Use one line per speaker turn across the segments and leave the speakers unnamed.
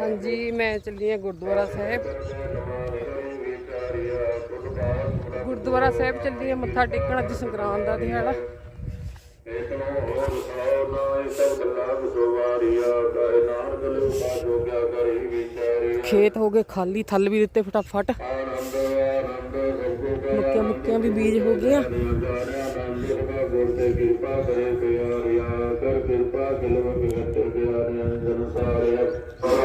ਹਾਂਜੀ, ਮੈਂ ਚੱਲੀ ਹਾਂ ਗੁਰਦੁਆਰਾ ਸਾਹਿਬ। ਗੁਰਦੁਆਰਾ ਸਾਹਿਬ ਚੱਲੀ ਹਾਂ, ਮੱਥਾ ਟੇਕਣ ਅੱਜ ਸੰਗਰਾਂਦ ਦਾ ਦਿਹਾੜਾ। ਖੇਤ ਹੋ ਗਏ ਖਾਲੀ, ਥੱਲ ਵੀ ਦਿੱਤੇ ਫਟਾਫਟ। ਮੁੱਕੀਆਂ ਮੁੱਕੀਆਂ ਵੀ ਬੀਜ ਹੋ ਗਈਆਂ।
ਕਿਰਪਾ ਕਰੇ, ਪਿਆਰਿਆ, ਕਰ ਕਿਰਪਾ ਕਿਲਮ ਬਿਗਟਰ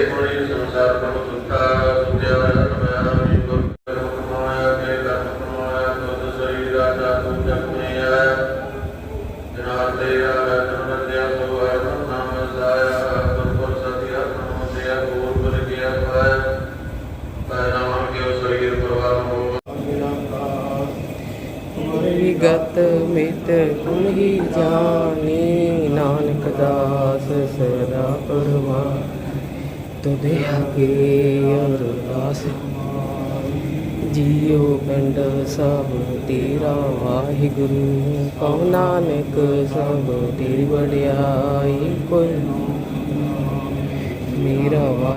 ਤੇ ਪੁਰੀ ਸੰਸਾਰ ਪ੍ਰਭ ਸੁਤਾ ਸੁਤਿਆ ਰਤਮਿਆ ਵੀ ਗੁਰ ਹੁਕਮਾਇਆ ਕੇ
ਤੁਦੇ ਅਗੇ ਅਰਦਾਸ ਜੀਉ ਪਿੰਡ ਸਭ ਤੇਰਾ ਵਾਹਿਗੁਰੂ। ਕਉ ਨਾਨਕ ਸਭ ਤੇਰੀ ਵਡਿਆਈ। ਕੋਈ ਮੇਰਾ ਵਾ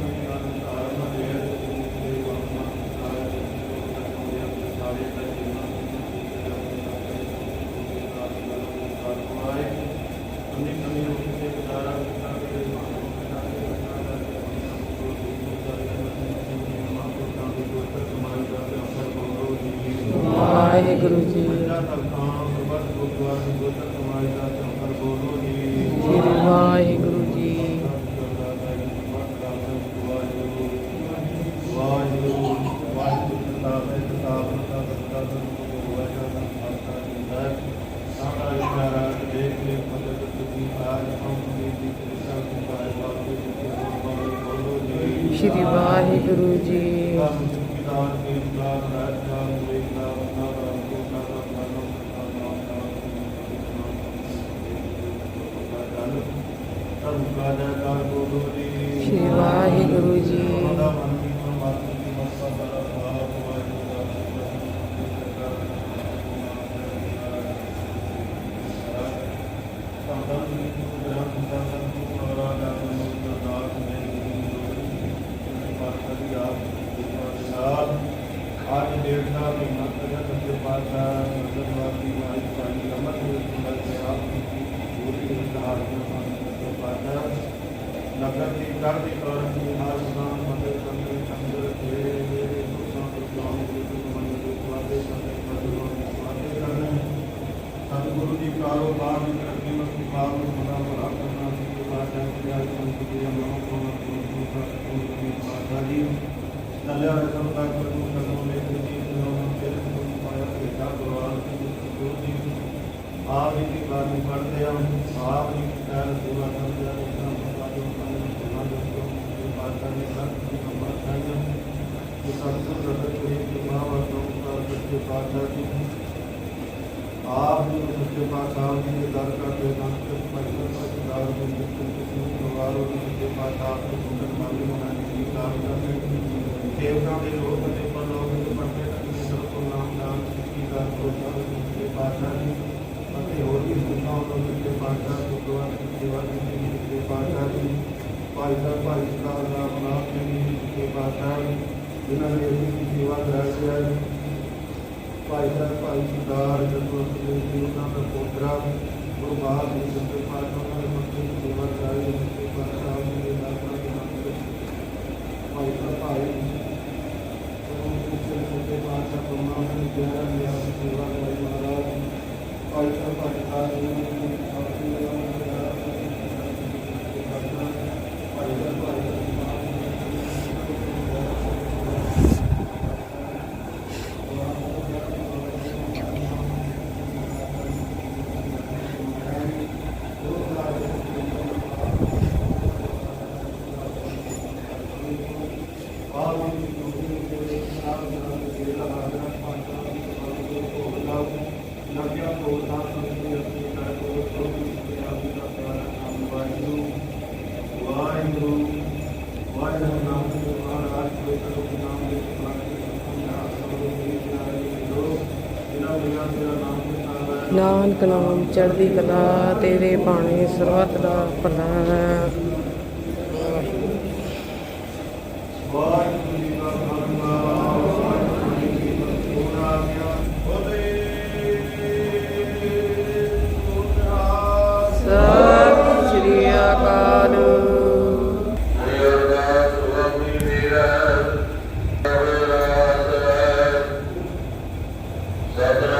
ਵਾਹਿਗੁਰੂ ਜੀ ਸ਼੍ਰੀ ਵਾਹਿਗੁਰੂ ਜੀ ਸ਼੍ਰੀ ਵਾਹਿਗੁਰੂ ਜੀ ਸ਼੍ਰੀ ਵਾਹਿਗੁਰੂ ਜੀ।
ਅੱਜ ਡੇਢ ਸਾਲ ਦੀ ਮਤ ਦਾ ਸੱਚੇ ਪਾਤਸ਼ਾਹ ਸਰਦਾਰਵਾਦੀ ਵਾਲੀ ਪਾਣੀ ਅਮਰ ਨੂੰ ਸੁਣਲ ਕੇ ਆਪ ਦੀ ਪੂਰੀ ਇਤਿਹਾਸ ਨਗਰ ਦੀ ਚੜ੍ਹਦੀ ਕਲਾ ਦੀ ਹਰ ਨਾਮ ਮੰਦਰ ਸੰਦੇ ਚੰਦਰ ਤੇਰੇ ਮੇਰੇ ਸੁਖਾਂ ਤੋਂ ਕਾਮ ਦੀ ਤੁਮਨ ਦੇ ਸਵਾਦੇ ਸੰਦੇ ਮਦਰੋਂ ਸਵਾਦੇ ਕਰਨਾ ਸਤਿਗੁਰੂ ਦੀ
ਕਾਰੋਬਾਰ ਦੀ ਤਰੱਕੀ ਮਸਤੀ ਬਾਗ ਨੂੰ ਬਣਾ ਬਣਾ ਕਰਨਾ ਸੀ। ਬਾਜਾ ਕਿਆ ਸੰਤ ਦੀ ਅਮਰ ਕੋਲ ਨੂੰ ਸਤਿਗੁਰੂ ਦੀ ਬਾਜਾ ਜੀ। ਨਲਿਆ ਰਸਮ ਤੱਕ ਨੂੰ ਕਰਨੋਂ ਲੈ ਕੇ ਜੀ ਨੂੰ ਫਿਰ ਨੂੰ ਪਾਇਆ ਕਿ ਦਾ ਗੁਰਵਾਨ ਦੀ ਗੁਰੂ ਦੀ ਆਪ ਜੀ ਦੀ ਬਾਣੀ ਪੜ੍ਹਦੇ ਆ, ਆਪ ਜੀ ਜੋ ਸਤਿਗੁਰ ਰਤਨ ਕਰੇ ਕਿ ਮਹਾਵਾਸੋਂ ਦਾ ਸੱਚੇ ਪਾਤਸ਼ਾਹ ਜੀ ਆਪ ਜੀ ਨੂੰ ਸੱਚੇ ਪਾਤਸ਼ਾਹ ਜੀ ਦੇ ਦਰ ਕਰਦੇ ਹਨ ਕਿ ਭਾਈ ਸਰਦਾਰ ਜੀ ਦੇ ਕਿਸੇ ਨੂੰ ਪਰਿਵਾਰ ਉਹ ਸੱਚੇ ਪਾਤਸ਼ਾਹ ਨੂੰ ਸੁਣਨ ਵਾਲੇ ਬਣਾਉਣ ਦੀ ਕਾਰ ਕਰਦੇ ਦੇਵਤਾ ਦੇ ਲੋਕ ਅਤੇ ਪਰਲੋਕ ਦੇ ਪਰਦੇ ਤੱਕ ਸਭ ਤੋਂ ਨਾਮ ਨਾਮ ਸਿੱਖੀ ਦਾ ਪ੍ਰੋਚਾਰ ਸੱਚੇ ਪਾਤਸ਼ਾਹ ਜੀ ਅਤੇ ਹੋਰ ਵੀ ਸੁਣਨਾ ਉਹਨਾਂ ਸੱਚੇ ਪਾਤਸ਼ਾਹ ਤੋਂ ਦੁਆ ਦੀ ਸੇਵਾ ਦੀ ਸੱਚੇ ਪਾਤਸ਼ਾਹ ਜੀ ਭਾਈ ਸਾਹਿਬ ਭਾਈ ਸਾਹਿਬ ਦਾ ਨਾਮ ਜੀ ਸੱਚੇ ਪਾਤਸ਼ਾਹ ਜਿਨ੍ਹਾਂ ਨੇ ਅਸੀਂ ਸੇਵਾ ਕਰਾਈ ਹੈ, ਭਾਈ ਸਾਹਿਬ ਭਾਈ ਸਰਦਾਰ ਜਦੋਂ ਅਸੀਂ ਜੀ, ਉਹਨਾਂ ਦਾ ਪੋਤਰਾ ਗੁਰੂ ਬਾਦ ਜੀ ਸੱਚੇ ਪਾਤਸ਼ਾਹ ਉਹਨਾਂ ਦੇ ਮੱਥੇ ਦੀ ਸੇਵਾ ਕਰਾਈ ਹੈ, ਸੱਚੇ ਪਾਤਸ਼ਾਹ ਜੀ ਦੇ ਦਾਤਾਂ ਦੇ ਨਾਮ ਤੇ ਭਾਈ ਸਾਹਿਬ ਭਾਈ ਉਹ ਸੱਚੇ ਸੱਚੇ ਪਾਤਸ਼ਾਹ ਤੋਂ ਨਾਮ ਦੀ ਪਿਆਰਾ ਲਿਆ ਸੇਵਾ ਕਰਾਈ ਮਹਾਰਾਜ। ਭਾਈ ਸਾਹਿਬ ਭਾਈ ਸਾਹਿਬ ਜੀ ਨੇ ਆਪਣੀ ਨਾਮ ਦੇ ਪਿਆਰਾ ਭਾਈ ਸਾਹਿਬ ਭਾਈ ਵਾਹਿਗੁਰੂ ਵਾਹਿਗੁਰੂ ਨਾਮ ਦੇ ਮਹਾਰਾਜ ਦੇ ਕਰੋ ਨਾਮ ਦੇ ਜਿਨ੍ਹਾਂ ਬਿਨਾਂ ਤੇਰਾ ਨਾਮ ਤੇ ਨਾਮ
ਨਾਨਕ ਨਾਮ ਚੜ੍ਹਦੀ ਕਲਾ ਤੇਰੇ ਬਾਣੇ ਸਰਬੱਤ ਦਾ ਭਲਾ
Deve